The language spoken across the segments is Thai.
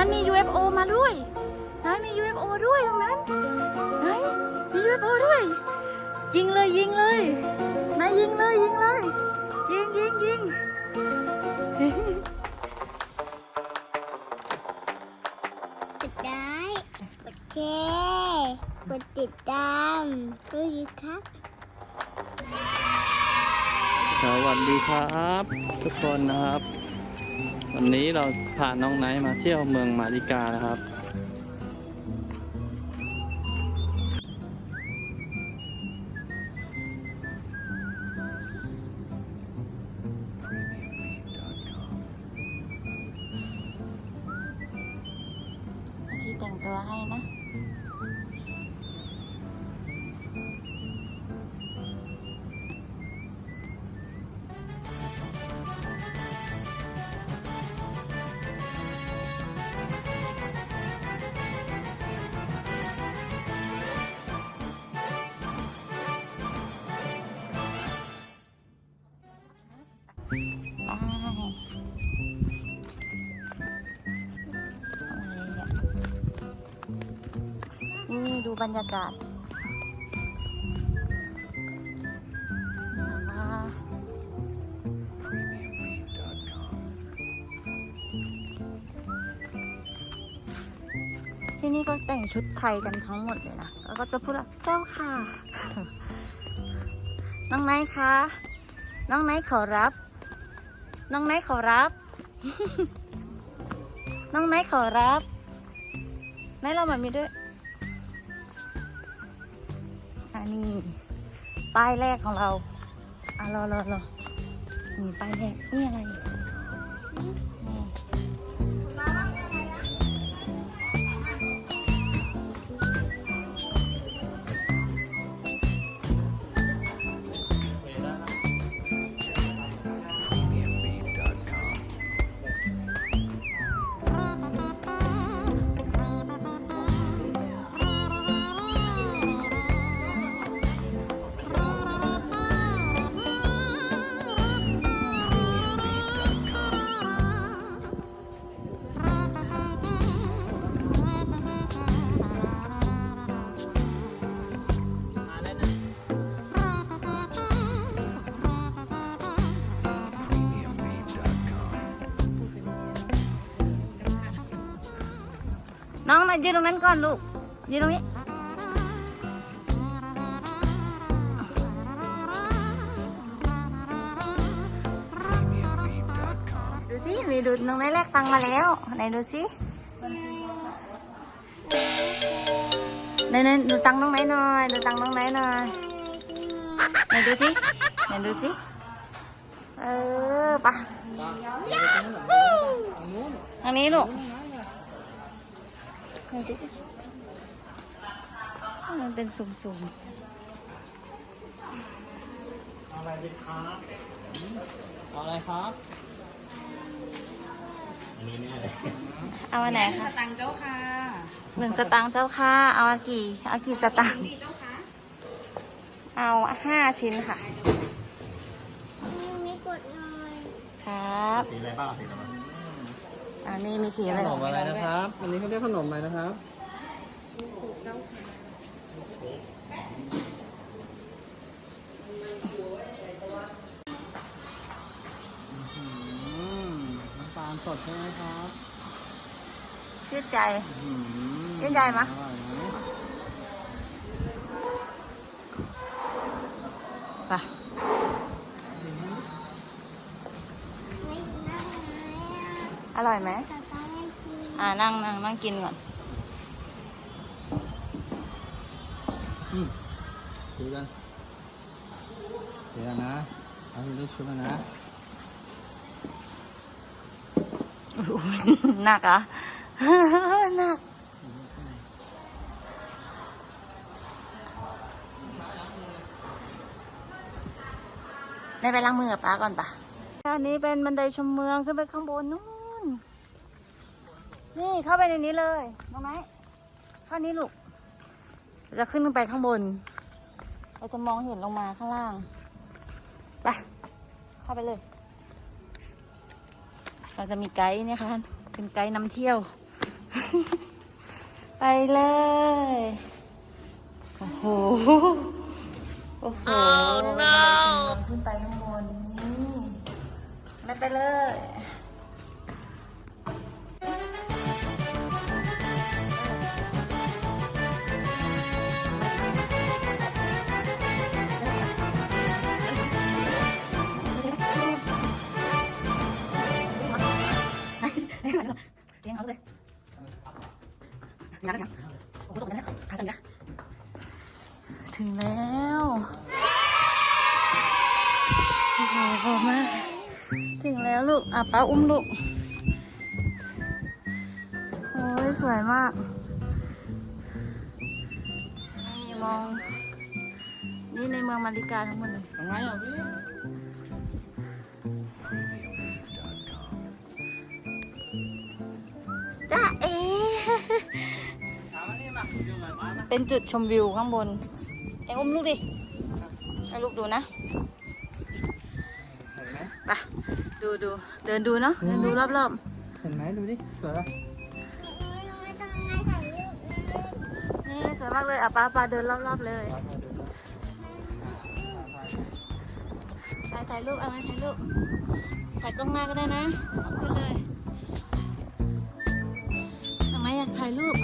นั้นมี UFO มาด้วยไหนมี UFO ด้วยตรงนั้นไหนมี UFO ด้วย ยิงเลยยิงเลยไหนยิงเลยยิงเลย ยิงยิงยิงกดได้กดแชร์กดติดตามด้วยครับ สวัสดีครับ ทุกคนนะครับ วันนี้เราพาน้องไนท์มาเที่ยวเมืองมาริกานะครับ ดูบรรยากาศที่นี่ก็แต่งชุดไทยกันทั้งหมดเลยนะ แล้วก็จะพูดว่าเจ้าค่ะ น้องไนท์คะ น้องไนท์ขอรับ น้องไนท์ขอรับ น้องไนท์ขอรับ ไนท์เราแบบนี้ด้วย นนี้ป้ายแรกของเราอะรอรอรอนี่ป้ายแรกนี่อะไร ยืนตรงนั้นก่อนลูก ยืนตรงนี้ ดูสิมีดูน้องไนท์แลกตังมาแล้วไหนดูสิไหนไหนดูตังน้องไหนหน่อยดูตังน้องไหนหน่อยไหนดูสิไหนดูสิเออปะทางนี้ลูก ดูดิมันเป็นสุ่มเอาอะไรดีครับเอาอะไรครับๆเอาอันไหนคะตังค์เจ้าค่ะหนึ่งสตางค์เจ้าค่ะ เอากี่เอากี่สตางค์เอาห้าชิ้นค่ะไม่กดหน่อย ครับ สีอะไรบ้างสีอะไรบ้าง อันนี้มีสีขอะไรนมอะไรนะครับ อันนี้เขาเรียกขนมอะไรนะครับ อืมน้ำตาลสดใช่ไหมครับชื่นใจ อืมชื่นใจไหมอร่อยไหม ไป ไม่นั่งไหมอะ อ ร่อยไหมแต่ป้าไม่กินอ่านั่งนั่งนั่งกินก่อนอืมดูกันเดี๋ยวนะเอาที่ได้ชุดแล้วนะหนักเหรอะหนักได้ไปล้างมือกับป้าก่อนปะอันนี้เป็นบันไดชมเมืองขึ้นไปข้างบนนู่น นี่เข้าไปในนี้เลยน้องไม้เข้านี้ลูกเราจะขึ้นไปข้างบน เราจะมองเห็นลงมาข้างล่าง ไป เข้าไปเลย เราจะมีไกด์เนี่ยค่ะ เป็นไกด์นำเที่ยว ไปเลย โอ้โห โอ้โหขึ้นไปข้างบน นี่ไม่ไปเลย เลยงเอาเลยยังยังโอ้โหตกแล้วขาสั่นนะ ถึงแล้วโอ้โหพอมากถึงแล้วลูก อะป้าอุ้มลูก โอ้ยสวยมาก นี่มอง นี่ในเมืองมาริกาทั้งหมดเลยทำไมอะพี่ เป็นจุดชมวิวข้างบน เอ็งอุ้มลูกดิให้ลูกดูนะเห็นไหมไปดูดูเดินดูเนาะเดินดูรอบเห็นไหมดูดิสวยป่ะๆนี่สวยมากเลยอะป้าป้าเดินรอบๆเลยถ่ายถ่ายรูปเอาไหมถ่ายรูปถ่ายกล้องหน้าก็ได้นะเอาขึ้นเลยทำไมอยากถ่ายรูป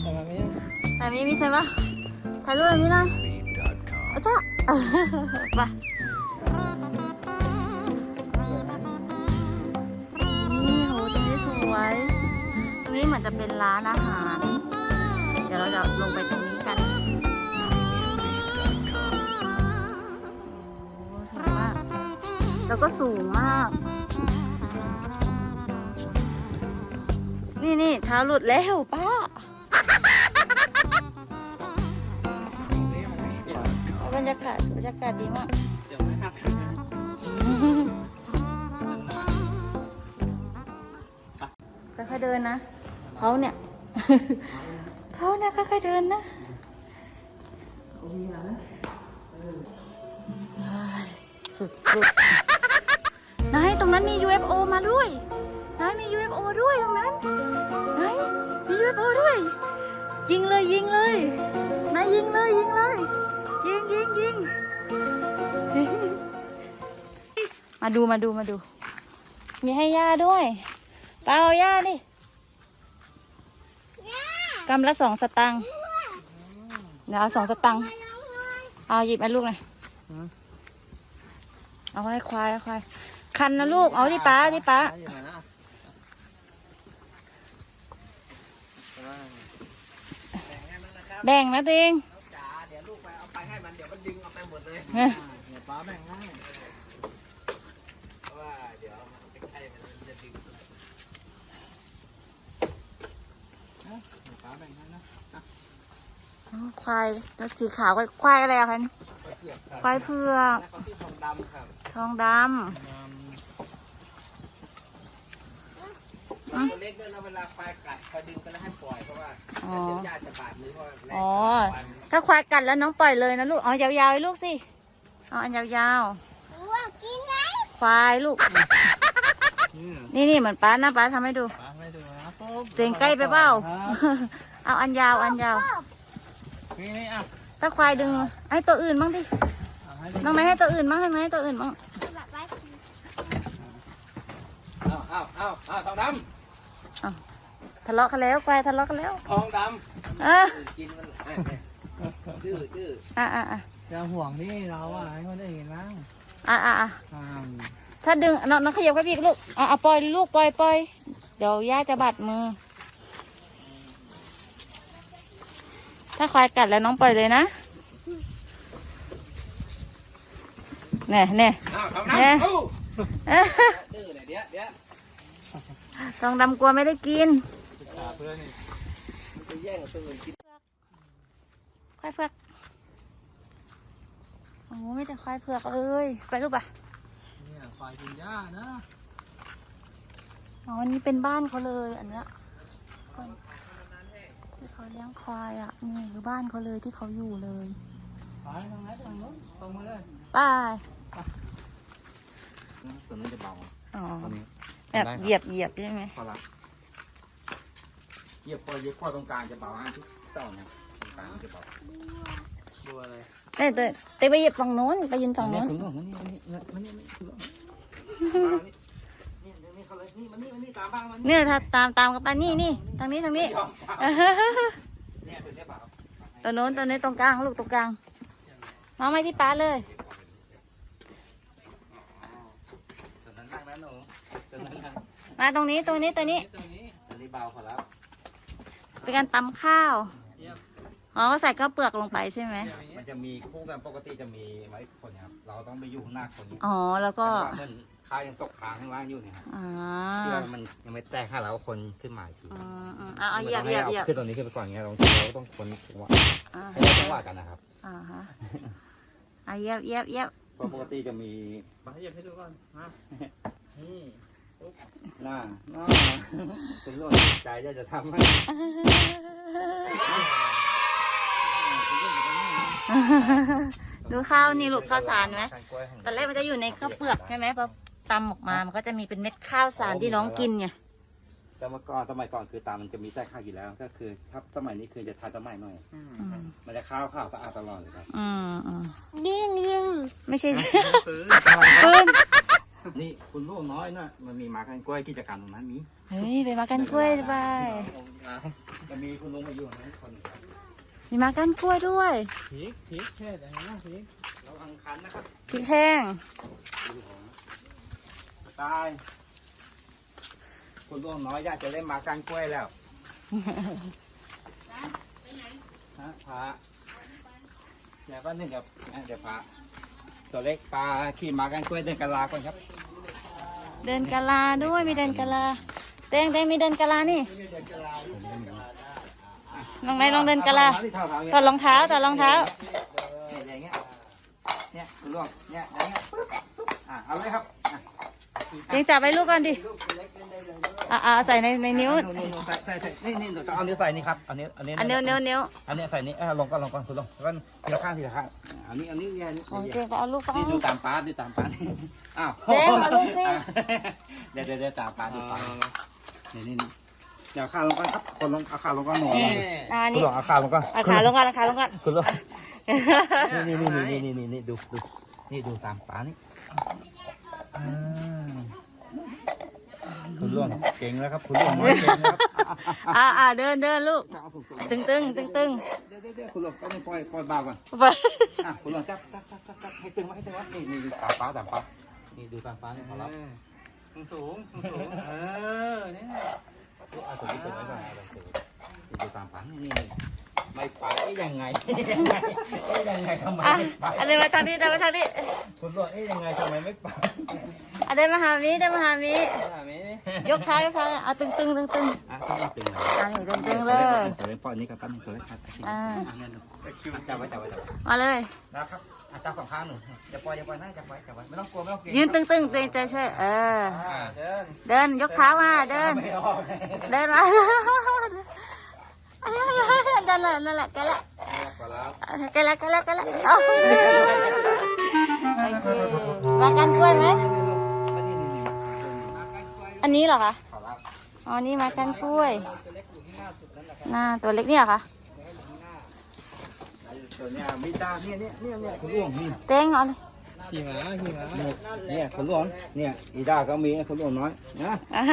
แต่มันไม่ถ่ายมีมีใช่ปะถ่ายรูปแบบนี้หน่อยอาจ้าไปนี่โหตรงนี้สวย ตรงนี้เหมือนจะเป็นร้านอาหาร เดี๋ยวเราจะลงไปตรงนี้กันโอ้สวยมากแล้วก็สูงมาก นี่นี่เท้าหลุดแล้วป้า รรยากาศบรรยากาศดีมากเดี๋ยวไม่หักค่อยๆเดินนะเขาเนี่ยเขาเนี่ยค่อยๆเดินนะสุดสุดๆนายตรงนั้นมี UFO มาด้วยนายมี UFO ด้วยตรงนั้นนายมี UFO ด้วย ยิงเลยยิงเลยนายยิงเลยยิงเลย ยิงยิงยิงมาดูมาดูมาดู มีให้ย่าด้วยเปล่าเอาย่าดิกำละสองสตังค์เดี๋ยวเอาสองสตังค์เอาหยิบให้ลูกหน่อยเอาให้ควายเอาควายคันนะลูก เอาที่ป้าที่ป้าอยู่ไหนนะแบ่งนะตัวเอง ให้มันเดี๋ยวมันดึงเอาไปหมดเลยเฮ้ยเดี๋ยวป้าแบ่งให้เพราะว่าเดี๋ยวมันใกล้ๆมันจะดึงเดี๋ยวป้าแบ่งให้นะอ๋อควายตัวสีขาวก็ควายอะไรอะคะไปเผือกครับควายเผือกแล้วเขาที่ทองดำครับทองด ตัวเล็กด้วยนะเวลาควายกัดคอยดึงกันแล้วให้ปล่อยเพราะว่าำอ๋อเดี๋ยวญาติจะบาดมือเพราะว่าแรงอ๋อสารฟันถ้าควายกัดแล้วน้องปล่อยเลยนะลูกเอายาวๆให้ลูกสิ เอาอันยาวว่ากินไหมๆ ควายลูก นี่นี่นี่เหมือนป้านะป้าทำให้ดูป้าให้ดูนะปุ๊บเสียงใกล้ไปเปล่า ครับเอาอันยาวอันยาว นี่นี่อะถ้าควายดึงให้ตัวอื่นบ้างดิ เอาให้ดูน้องไม่ให้ตัวอื่นบ้างให้ไหมให้ตัวอื่นบ้าง แบบไว้ เอาเอาเอาเอาทองด ทะเลาะกันแล้วควายทะเลาะกันแล้วำทองดเออำกินมันเอ้ยเอ้ยดื้อดื้ออะอะอะอย่าห่วงนี่เราอะให้คนอื่นบ้างอะอะอะอ่าถ้าดึงน้องน้องขยับเข้าไปอีกลูกอะอะปล่อยลูกปล่อยปล่อยเดี๋ยวย่าจะบาดมือ ถ้าควายกัดแล้วน้องปล่อยเลยนะเนี่ยเนี่ยเอาทองแน่ดำเอาเอ้ยดื้อหน่อยเดี๋ยวเดี๋ยวทองดำกลัวไม่ได้กินศึกษาเพื่อนนี่มันจะแย่งตัวอื่นกินควายเผือกโอ้ไม่แต่ควายเผือกเลยไปลูกป่ะเนี่ยควายกินหญ้านะอ๋ออันนี้เป็นบ้านเขาเลยอันเนี้ยที่เขาเลี้ยงควายอะนี่คือบ้านเขาเลยที่เขาอยู่เลยไปทางไหนทางโน้นตรงมาเลยไป้ายตัวนั้นจะเบาอ๋อตัวนี้แบบเหยียบเหยียบใช่ไหมพอละ เหยียบพอเยียบข้อตรงกลางจะเบาฮะทุกเต้าเนี่ยตรงกลางจะเบาดูอะไรเต้เต้เต้ไปเหยียบฝั่งโน้นไปยืนฝั่งนู้นคุณลุงมันนี่มันนี่มันนี่คุณลุงมานี่นี่นี่เขาเลยนี่มันนี่มันนี่ตามบ้างมันนี่เนี่ยถ้าตามตามกันไปนี่นี่ทางนี้ทางนี้ยอมตามเนี่ยตัวนี้เปล่าตัวโน้นตัวนี้ตรงกลางลูกตรงกลาง มาไม่ที่ป้าเลย ตัวนั้นนั่งนะหนูตัวนั้นนั่งมาตรงนี้ตรงนี้ตัวนี้ตรงนี้ตัวนี้เบาพอแล้ว เป็นการตำข้าวเยี่ยมอ๋อ ก็ใส่ข้าวเปลือกลงไปใช่ไหม มันจะมีคู่กันปกติจะมีไว้คนครับ เราต้องไปอยู่ข้างหน้าคนนี้อ๋อ แล้วก็แต่ว่ามันข้าวยังตกค้างข้างล่างอยู่เนี่ยครับอ่าเพื่อมันยังไม่แตกให้เราคนขึ้นมาอีกทีอืมอืมเอาเอาเหยียบเหยียบเหยียบขึ้นตรงนี้ขึ้นไปก่อนอย่างเงี้ยเราเราต้องคนจังหวะอ่าให้ได้จังหวะกันนะครับอ่าฮะอะเหยียบเหยียบเหยียบเพราะปกติจะมีไปเหยียบให้ดูก่อนมานี่ห น้าหน้าเป็นเรื่องใจจะจะทำให้ดูข้าวนี่ลูกข้าวสารไหมตอนแรกมันจะอยู่ในข้าวเปลือกใช่ไหมพอตำออกมามันก็จะมีเป็นเม็ดข้าวสารที่น้องกินไงแต่เมื่อก่อนสมัยก่อนคือตามันจะมีแต่ข้าวอยู่แล้ว ก็คือถ้าสมัยนี้คือจะทานสมัยหน่อยอืมมันจะข้าวข้าวสะอาดตลอดเลยครับอืมอืมยิงยิงไม่ใช่ซื้อปืน นี่คุณลูกน้อยนะมันมีหมากันกล้วยกิจกรรมตรงนั้นมีเฮ้ยไปมากันกล้วยไปจะมีคุณลุงมาอยู่นั้นคนหนึ่งครับมีมากันกล้วยด้วยพริกพริกแค่ไหนนะพริกเราอังคันนะครับพริกแห้งตายคุณลูกน้อยอยากจะเล่นหมากันกล้วยแล้วฮะพาเดี๋ยวแป๊บนึงเดี๋ยวเดี๋ยวพา ตัวเล็กปลาขี่หมากันกล้วยเดินกะลาก่อนครับเดินกะลาด้วยมีเดินกะลาเต้งเต้งมีเดินกะลานี่ลองไหนลองเดินกะลาถอดรองเท้าถอดรองเท้าเนี่ยอย่างเงี้ยเนี่ยคุณลูกเนี่ยอย่างเงี้ยปึ๊บอะเอาเลยครับอะเต้งจับไปลูกก่อนดิ อ่าอ่าใส่ในในนิ้วนู่นๆๆใส่ใส่ใส่นี่นี่เดี๋ยวจะเอานิ้วใส่นี่ครับอันนี้อันนี้อันนิ้วนิ้วนิ้วอันนี้ใส่นี่เออลงก่อนลงก่อนคุณลงแล้วก็ทีละข้างทีละข้างอันนี้อันนี้เนี่นี่ขอเต้งก็เอาลูกก็นี่เอา ดูตามป้าดูตามป้าอ้าวเจ๊มาลูกสิเดี๋ยวเดี๋ยวเดี๋ยวตามป้าดูป้านี่นี่นี่เดี๋ยวเอาขาลงก่อนครับ คนลงเอาขาลงก่อนหนูนี่อ่าคุณนี่ลงเอาขาลงก่อนเอาขาลงก่อนเอาขาลงก่อน คุณลงนี่นี่นี่นี่นี่นี่ดูดูนี่ดูตามป้านี่อ่า คุณล่วงเก่งแล้วครับคุณล่วงน้อยเก่งแล้วครับอ่าอ่าเดินเดินลูกเอาผมสูงตึงตึงตึงตึงเดี๋ยวเดี๋ยวเดี๋ยวคุณล่วงก็ต้องปล่อยปล่อยเบาก่อนไปอะคุณล่วงจับจับจับจับจับให้ตึงไว้ให้ตึงไว้นี่นี่ดูตามป้าตามป้านี่ดูตามป้านี่ขอรับสูงสูงสูงเออเนี่ยเอาตัวนี้ตึงไว้ก่อนเอาตัวนี้นี่ดูตามป้านี่นี่นี่ ไม่ไปเอ๊ะยังไงเอ๊ะยังไงเอ๊ะยังไงทำไมอะไม่ไปอันเดินมาทางนี้เดินมาทางนี้คุณล่วงเอ๊ะยังไงทำไมไม่ไปอันเดินมาหามิเดินมาหามิแบบนี้ยกเท้ายกเท้าเอาตึงตึงตึงตึงอะต้องตึงหน่อยอ่านี่ตึงตึงเลยตัวเล็กปล่อยนี่กับปั้นตัวเล็กครับอ่าเงินจับไว้จับไว้จับไว้มาเลยนะครับอาจารย์สองข้างหนูอย่าปล่อยอย่าปล่อยนะจับไว้จับไว้ไม่ต้องกลัวไม่ต้องเกรงยืนตึงตึงตึงใจช่วยเออ อ่าเดินเดินยกเท้ามาเดิน ไม่ออก เดินมา นั่นแหละนั่นแหละแกละขอรับแกละแกละแกละเอาโอเคมากันกล้วยไหมมานี่นี่นี่อันนี้เหรอคะขอรับอ๋อนี่มากันกล้วยหน้าตัวเล็กเนี่ยเหรอคะตัวเนี้ยมีตาเนี่ยเนี่ยเนี่ยเนี่ยคุณหลวงนี่เต้งเอาเลยขี่ม้าขี่ม้าเนี่ยเนี่ยคุณหลวงเนี่ยอีดาก็มีคุณหลวงน้อยนะอ่า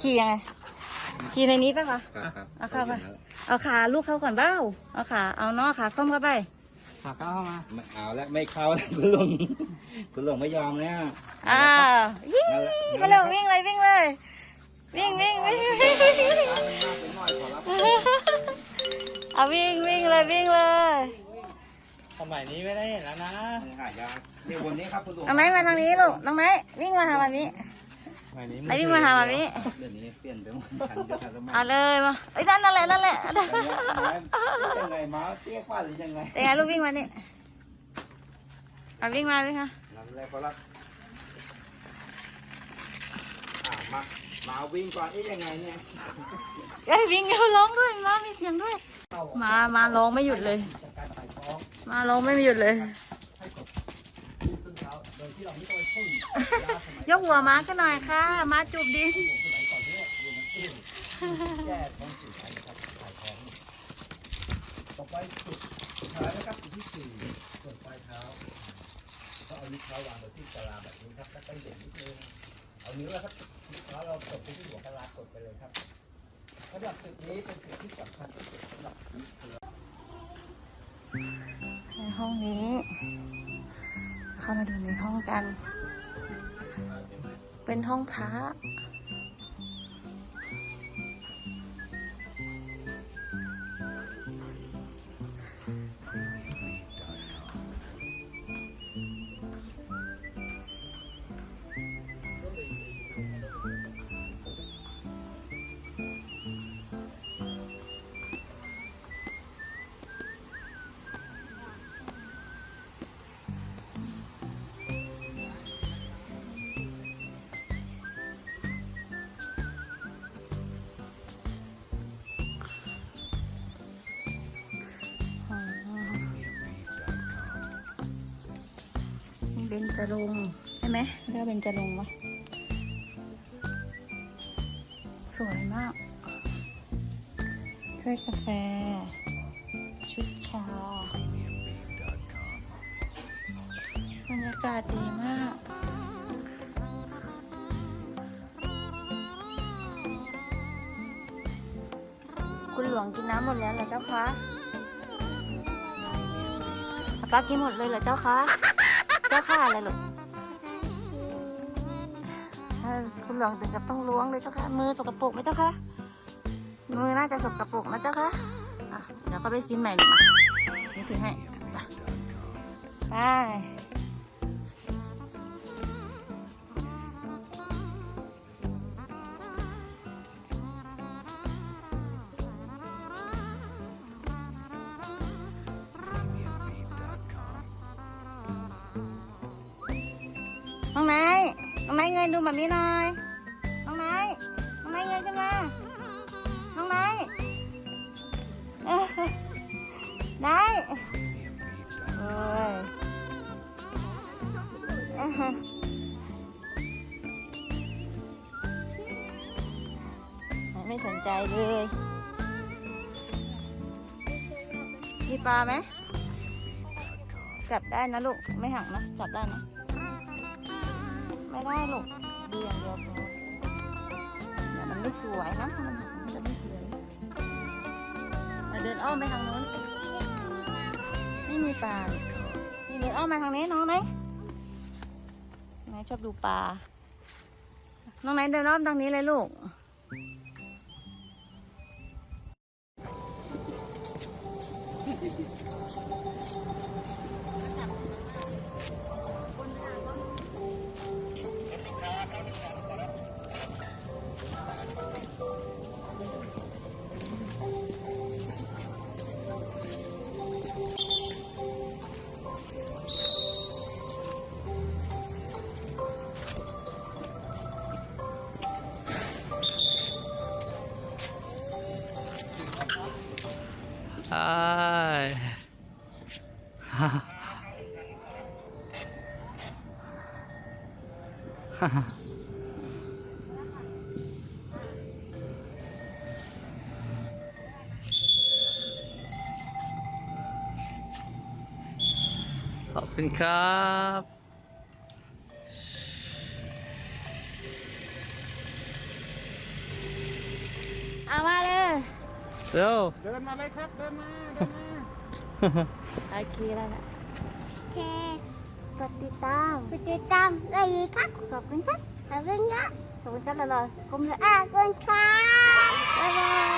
ขี่ยังไง ขี่ในนี้ปะคะครับเอาเข้าไปเอาขาลูกเข้าก่อนเบ้าเอาขาเอาเนาะขาคล่อมเข้าไปขาก้าวเข้ามาไม่เอาแล้วไม่เข้าแล้วคุณหลวงคุณหลวงไม่ยอมแล้วอ้าวยี่นั่นแหละมาเร็ววิ่งเลยวิ่งเลยวิ่งวิ่งวิ่งวิ่งวิ่งเอาวิ่งวิ่งเลยวิ่งเลยสมัยนี้ไม่ได้เห็นแล้วนะหายาเนี่ยวันนี้ครับคุณหลวงน้องไม้มาทางนี้ลูกน้องไม้วิ่งมาหามามิสมัยนี้ ไอ้วิ่งมาหามามิเดี๋ยวนี้เปลี่ยนไปหมดทันจะทันสมัยเอาเลยมาไอ้ยนั่นนั่นแหละนั่นแหละยังไงมาเตี้ยกว่าหรือยังไงเป็นไงลูกวิ่งมานี่เอาวิ่งมาวิ่งมานั่นแหละก็รับอ่ามามาวิ่งก่อนเอ๊ะยังไงเนี่ยเอ้ยวิ่งเอาร้องด้วยมามีเสียงด้วย มามาร้องไม่หยุดเลย มาร้องไม่หยุดเลย ยกหัวม้าขึ้นหน่อยค่ะม้าจูบดินต่อไปสุดสุดท้ายนะครับจุดที่สี่ส่วนปลายเท้าก็เอานิ้วเท้าวางไว้ที่กะลาแบบนี้ครับแล้วก็เหยียดนิดนึงเอานิ้วแล้วครับนิ้วเท้าเรากดไปที่หัวกะลากดไปเลยครับสำหรับจุดนี้เป็นจุดที่สำคัญที่สุดสำหรับนิ้เท้าในห้องนี้ เข้ามาดูในห้องกัน เป็นห้องพระ นี่เบนจรงค์ใช่ไหมเรียกว่าเบนจรงค์วะสวยมากถ้วยกาแฟ ชุดชาบรรยากาศดีมากคุณหลวงกินน้ำหมดแล้วเหรอเจ้าคะป้ากินหมดเลยเหรอเจ้าคะ เจ้าค่ะอะไรลูกเออคุณหลวงถึงกับต้องล้วงเลยเจ้าค่ะ มือสกปรกไหมเจ้าค่ะ มือน่าจะสกปรกนะเจ้าค่ะเดี๋ยวเขาไปกินใหม่หนึ่งนี่ถือให้ไป น้องไนท์น้องไนท์เงยดูแบบนี้หน่อยน้องไนท์น้องไนท์เงยขึ้นมาน้องไนท์เอ้ยไนท์เอ้ยเอ้ยไม่สนใจเลยมีปลาไหมจับได้นะลูก ไม่หักนะ จับได้นะ ไม่ได้หรอกดูอย่างเดียวพอเดี๋ยวมันไม่สวยนะถ้ามันหักมันจะไม่สวยเราเดินอ้อมไปทางนู้นไม่มีปลานี่เดินอ้อมมาทางนี้น้องไหนน้องไหนชอบดูปลาน้องไหนเดินอ้อมทางนี้เลยลูก ขอบคุณครับเอามาเลยเร็วเดินมาเลยครับ เดินมา เดินมา โอเคแล้วนะแค่ กดติดตามกดติดตามเลยครับ ขอบคุณครับขอบคุณครับขอบคุณครับลอยๆก้มเลยอะขอบคุณครับบ๊ายบาย